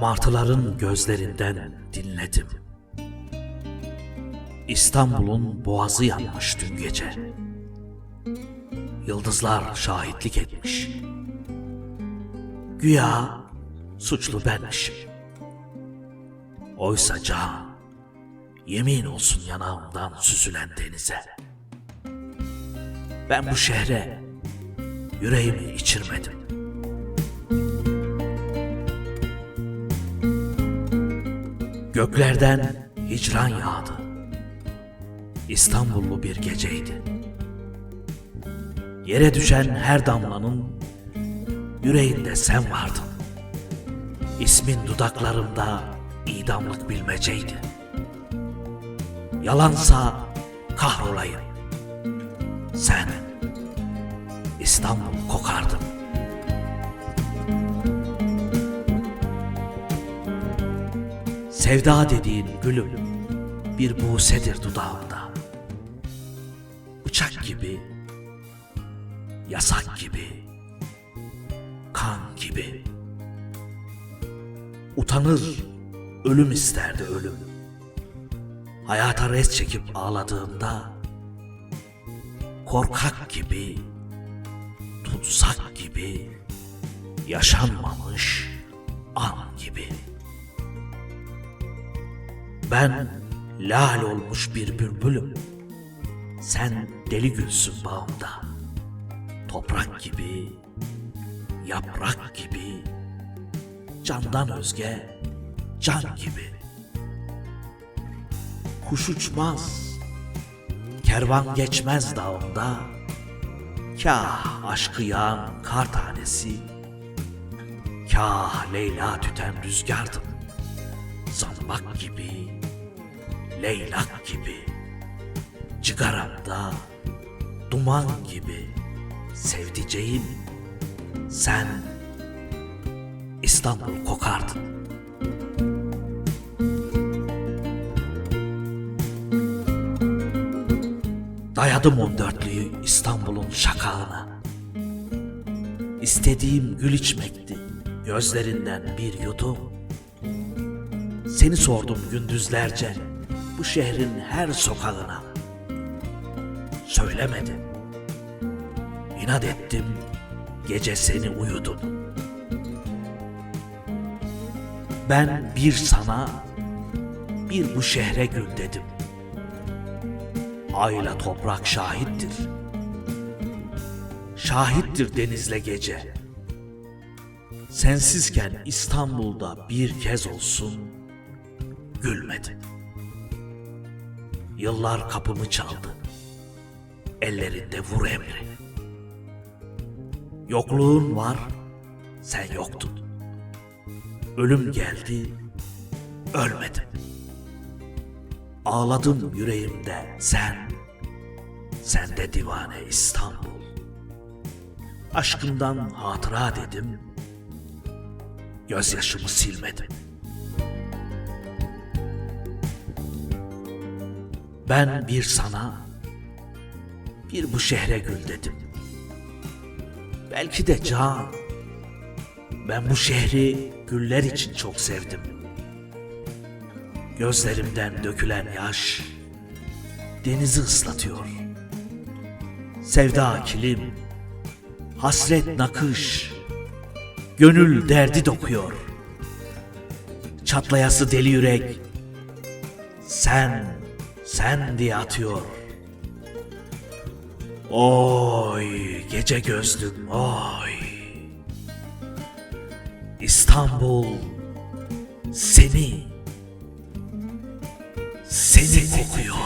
Martıların gözlerinden dinledim. İstanbul'un boğazı yanmış dün gece. Yıldızlar şahitlik etmiş. Güya suçlu benmişim. Oysa can, yemin olsun yanağımdan süzülen denize. Ben bu şehre yüreğimi içirmedim. Göklerden hicran yağdı. İstanbullu bir geceydi. Yere düşen her damlanın yüreğinde sen vardın. İsmin dudaklarımda idamlık bilmeceydi. Yalansa kahrolayım. Sen İstanbul kokardın. Sevda dediğin gülüm bir busedir dudağımda. Bıçak gibi, yasak gibi, kan gibi. Utanır, ölüm isterdi ölüm. Hayata res çekip ağladığımda korkak gibi, tutsak gibi, yaşanmamış an gibi. Ben lal olmuş bir bülbülüm. Sen deli gülsün bağımda. Toprak gibi, yaprak gibi, candan özge, can gibi. Kuş uçmaz, kervan geçmez dağımda. Kah aşkı yağan kar tanesi, kah Leyla tüten rüzgardım. Zambak gibi, leylak gibi, cigaramda duman gibi sevdiceğim sen İstanbul kokardın. Dayadım on dörtlüyü İstanbul'un şakağına. İstediğim gül içmekti gözlerinden bir yudum. Seni sordum gündüzlerce bu şehrin her sokağına. Söylemedin. İnat ettim, gece seni uyudum. Ben bir sana, bir bu şehre gül dedim. Ayla toprak şahittir. Şahittir denizle gece. Sensizken İstanbul'da bir kez olsun gülmedim. Yıllar kapımı çaldı. Ellerinde vur emri. Yokluğun var, sen yoktun. Ölüm geldi, ölmedim. Ağladım yüreğimde sen, sen de divane İstanbul. Aşkımdan hatıra dedim, gözyaşımı silmedim. Ben bir sana, bir bu şehre gül dedim. Belki de can, ben bu şehri güller için çok sevdim. Gözlerimden dökülen yaş, denizi ıslatıyor. Sevda kilim, hasret nakış, gönül derdi dokuyor. Çatlayası deli yürek, sen, sen diye atıyor. Oy gece gözlüm oy. İstanbul seni seni kokuyor.